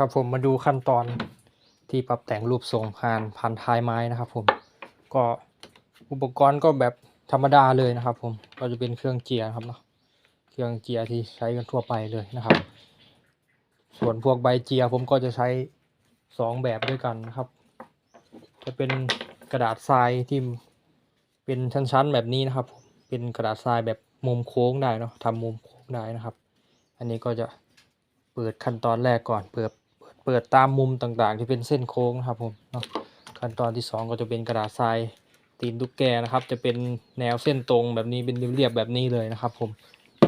ครับผมมาดูขั้นตอนที่ปรับแต่งรูปทรงผ่านพันท้ายไม้นะครับ ผมก็อุปกรณ์ก็แบบธรรมดาเลยนะครับ ผมก็จะเป็นเครื่องเจียร์ครับเนาะเครื่องเจียร์ที่ใช้กันทั่วไปเลยนะครับ ส่วนพวกใบเจียร์ผมก็จะใช้สองแบบด้วยกันนะครับ จะเป็นกระดาษทรายที่เป็นชั้นๆแบบนี้นะครับผมเป็นกระดาษทรายแบบมุมโค้งได้เนาะทำมุมโค้งได้นะครับ อันนี้ก็จะเปิดขั้นตอนแรกก่อนเปิด เปิดตามมุมต่างๆ ที่เป็นเส้นโค้งนะครับผมเนาะขั้นตอนที่สองก็จะเป็นกระดาษทรายตีนตุ๊กแกนะครับ จะเป็นแนวเส้นตรงแบบนี้เป็นเรียบๆแบบนี้เลยนะครับ ผม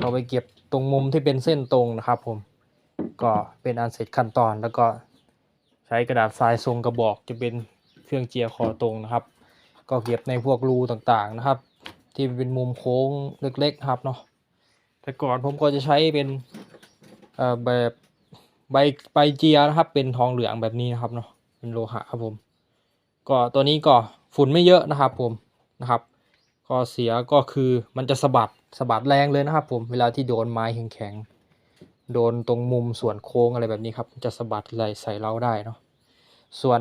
เราไปเก็บตรงมุมที่เป็นเส้นตรงนะครับ ผมก็เป็นอันเสร็จขั้นตอนแล้วก็ใช้กระดาษทรายทรงกระบอกจะเป็นเครื่องเจียรคอตรงนะครับ ก็เก็บในพวกรูต่างๆนะครับ ที่เป็นมุมโค้งเล็กๆครับเนาะแต่ก่อนผมก็จะใช้เป็นแบบ ใบใบเจียนะครับ เป็นทองเหลืองแบบนี้นะครับเนาะเป็นโลหะครับผม ก็ตัวนี้ก็ฝุ่นไม่เยอะนะครับผมนะครับข้อเสียก็คือมันจะสะบัดสะบัดแรงเลยนะครับ ผมเวลาที่โดนไม้แข็งๆโดนตรงมุมส่วนโค้งอะไรแบบนี้ครับ จะสะบัดไหลใส่เราได้เนาะส่วน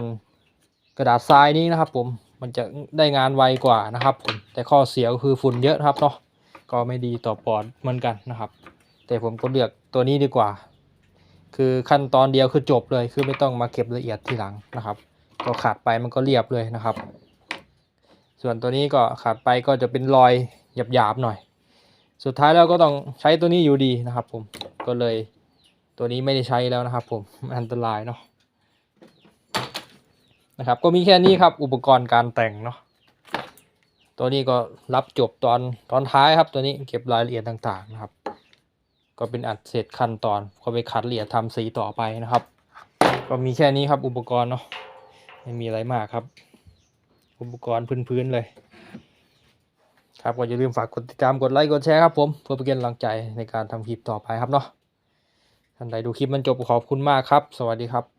กระดาษทรายนี้นะครับผมมันจะได้งานไวกว่านะครับผมแต่ข้อเสียก็คือฝุ่นเยอะครับเนาะก็ไม่ดีต่อปอดเหมือนกันนะครับ แต่ผมก็เลือกตัวนี้ดีกว่า คือขั้นตอนเดียวคือจบเลย คือไม่ต้องมาเก็บละเอียดทีหลังนะครับ ก็ขาดไปมันก็เรียบเลยนะครับ ส่วนตัวนี้ก็ขาดไปก็จะเป็นรอยหยาบๆหน่อย สุดท้ายแล้วก็ต้องใช้ตัวนี้อยู่ดีนะครับ ผมก็เลยตัวนี้ไม่ได้ใช้แล้วนะครับ ผมอันตรายเนาะนะครับ ก็มีแค่นี้ครับอุปกรณ์การแต่งเนาะตัวนี้ก็รับจบตอนตอนท้ายครับตัวนี้เก็บรายละเอียดต่างๆนะครับ ก็เป็นอัดเสร็จขั้นตอนก็ไปคัดเหลี่ยดทำสีต่อไปนะครับ ก็มีแค่นี้ครับอุปกรณ์เนาะไม่มีอะไรมากครับ อุปกรณ์พื้นๆเลย ครับก็อย่าลืมฝากกดติดตามกดไลค์กดแชร์ครับผมเพื่อเป็นกำลังใจในการทำคลิปต่อไปครับเนาะท่านใดดูคลิปมันจบขอบคุณมากครับ สวัสดีครับ